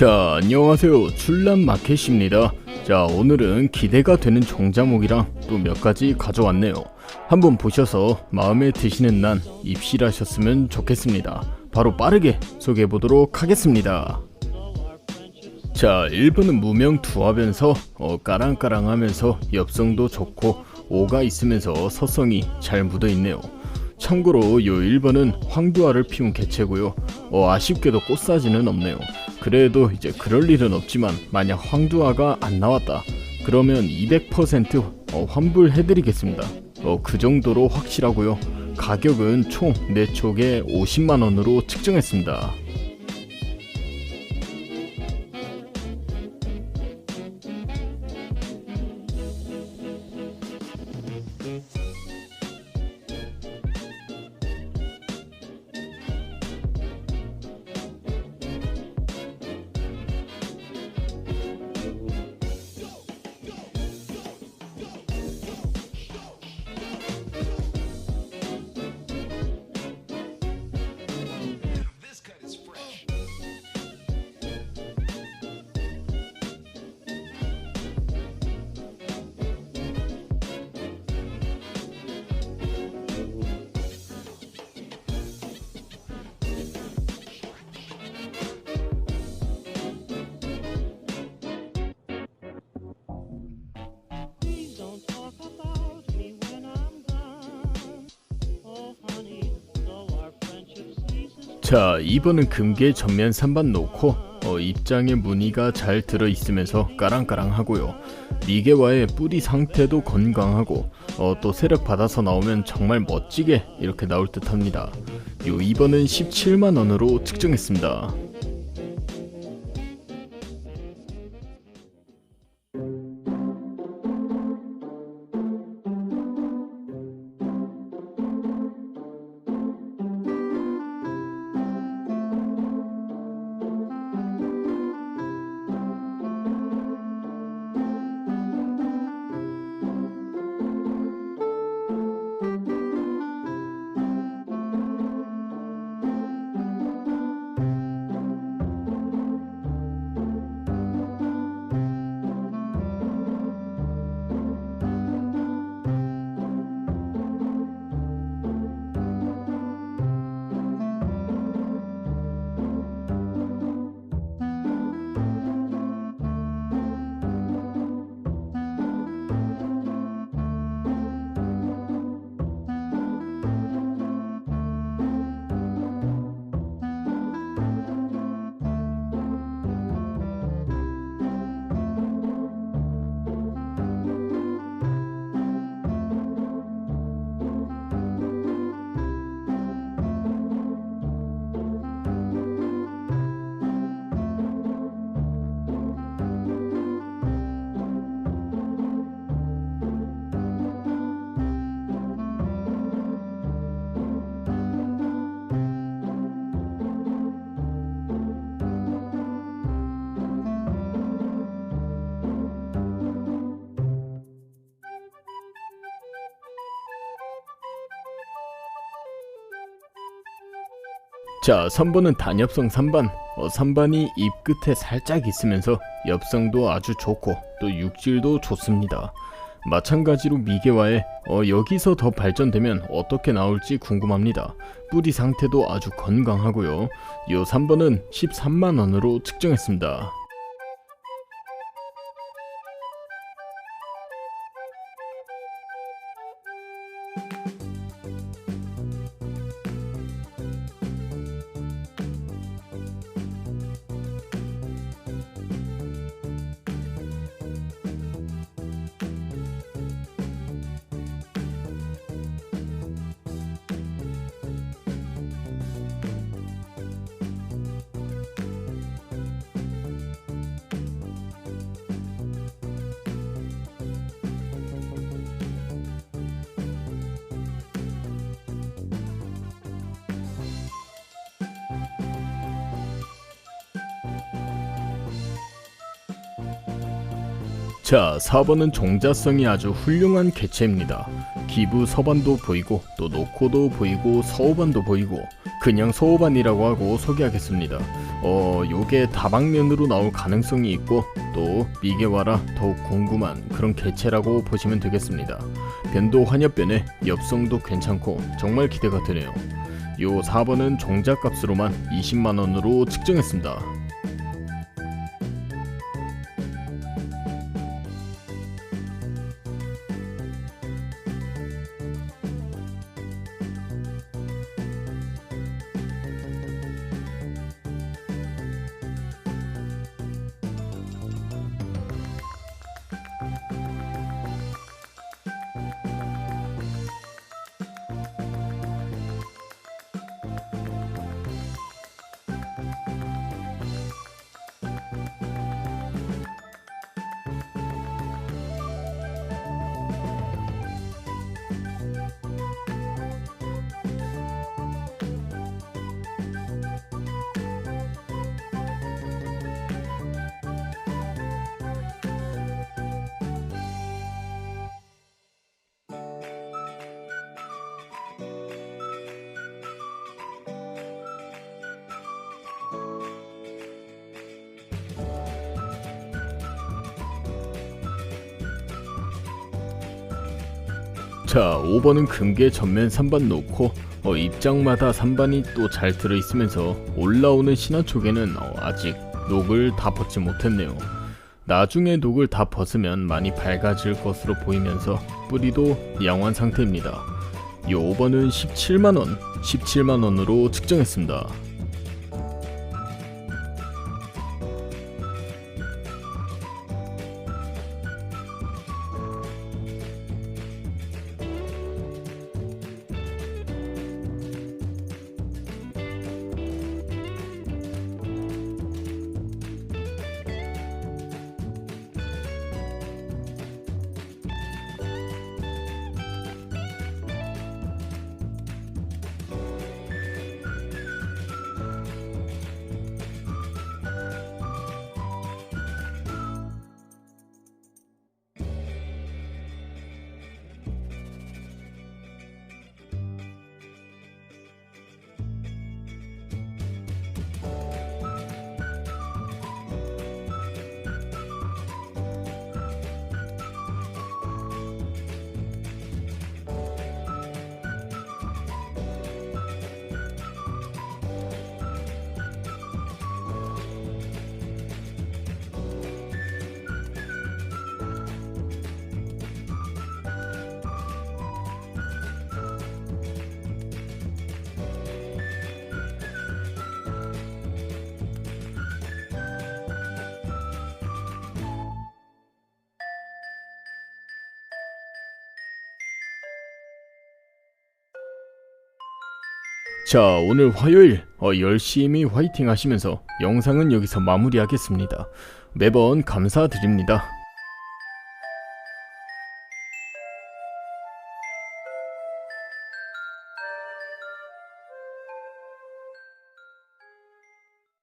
자, 안녕하세요. 출란 마켓입니다. 자, 오늘은 기대가 되는 종자목이랑 또 몇 가지 가져왔네요. 한번 보셔서 마음에 드시는 난 입실하셨으면 좋겠습니다. 바로 빠르게 소개해 보도록 하겠습니다. 자, 1번은 무명 두하면서 어, 까랑까랑하면서 엽성도 좋고 오가 있으면서 서성이 잘 묻어 있네요. 참고로 요 1번은 황두알을 피운 개체고요. 어, 아쉽게도 꽃사지는 없네요. 그래도 이제 그럴 일은 없지만 만약 황두아가 안 나왔다. 그러면 200% 어, 환불해드리겠습니다. 어, 그 정도로 확실하고요. 가격은 총 4촉에 50만 원으로 측정했습니다. 자, 2번은 금괴 전면 3반 놓고 어, 입장에 무늬가 잘 들어 있으면서 까랑까랑하고요. 미개와의 뿌리 상태도 건강하고 어, 또 세력 받아서 나오면 정말 멋지게 이렇게 나올 듯합니다. 요 2번은 17만 원으로 측정했습니다. 자, 3번은 단엽성 3반. 어, 3반이 입 끝에 살짝 있으면서 엽성도 아주 좋고 또 육질도 좋습니다. 마찬가지로 미개와의 어, 여기서 더 발전되면 어떻게 나올지 궁금합니다. 뿌리 상태도 아주 건강하고요. 요 3번은 13만 원으로 측정했습니다. 자, 4번은 종자성이 아주 훌륭한 개체입니다. 기부 서반도 보이고 또 노코도 보이고 서우반도 보이고 그냥 소반이라고 하고 소개하겠습니다. 어, 요게 다방면으로 나올 가능성이 있고 또 미개와라 더욱 궁금한 그런 개체라고 보시면 되겠습니다. 변도 환엽변에 엽성도 괜찮고 정말 기대가 되네요. 요 4번은 종자값으로만 20만원으로 측정했습니다. 자, 5번은 금괴 전면 3반 놓고 어, 입장마다 3반이 또 잘 들어있으면서 올라오는 신화 쪽에는 어, 아직 녹을 다 벗지 못했네요. 나중에 녹을 다 벗으면 많이 밝아질 것으로 보이면서 뿌리도 양호한 상태입니다. 이 5번은 17만원, 17만원으로 측정했습니다. 자, 오늘 화요일 어, 열심히 화이팅 하시면서 영상은 여기서 마무리하겠습니다. 매번 감사드립니다.